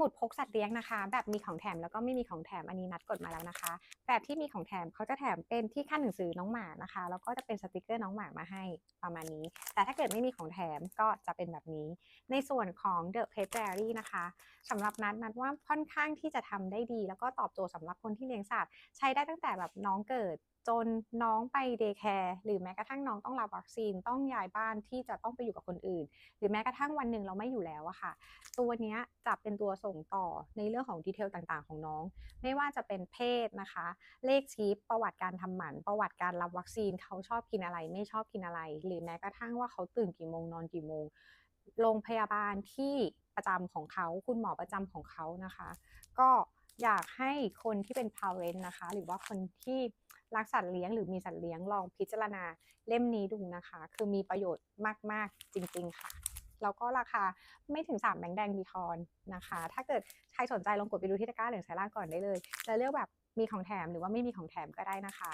มุดพกสัตว์เลี้ยงนะคะ แบบมีของแถมแล้วก็ไม่มีของแถมอันนี้นัดกดมาแล้วนะคะ แบบที่มีของแถมเขาจะแถมเป็นที่ขั้นหนังสือน้องหมานะคะ แล้วก็จะเป็นสติกเกอร์น้องหมามาให้ประมาณนี้ แต่ถ้าเกิดไม่มีของแถมก็จะเป็นแบบนี้ ในส่วนของ The Pet Diary นะคะสำหรับนัดนัดว่าค่อนข้างที่จะทำได้ดี แล้วก็ตอบโจทย์สำหรับคนที่เลี้ยงสัตว์ ใช้ได้ตั้งแต่แบบน้องเกิดจนน้องไปเดย์แคร์หรือแม้กระทั่งน้องต้องรับวัคซีนต้องย้ายบ้านที่จะต้องไปอยู่กับคนอื่น หรือแม้กระทั่งวันหนึ่งเราไม่อยู่แล้วอะค่ะ ตัวนี้จะเป็นตัวส่งต่อในเรื่องของดีเทลต่างๆ ของน้อง ไม่ว่าจะเป็นเพศนะคะ เลขชีพประวัติการทำหมัน ประวัติการรับวัคซีนเขาชอบกินอะไร ไม่ชอบกินอะไร หรือแม้กระทั่งว่าเขาตื่นกี่โมงนอนกี่โมงโรงพยาบาลที่ประจำของเขา คุณหมอประจำของเขานะคะ ก็อยากให้คนที่เป็น parent นะคะ หรือว่าคนที่รักสัตว์เลี้ยงหรือมีสัตว์เลี้ยงลองพิจารณาเล่มนี้ดูนะคะ คือมีประโยชน์มาก ๆ จริง ๆ ค่ะ แล้วก็ราคาไม่ถึง 3 แบงค์แดงบีทอนนะคะ ถ้าเกิดใครสนใจลองกดไปดูที่ตะกร้าเหลืองสายล่างก่อนได้เลย จะเลือกแบบมีของแถมหรือว่าไม่มีของแถมก็ได้นะคะ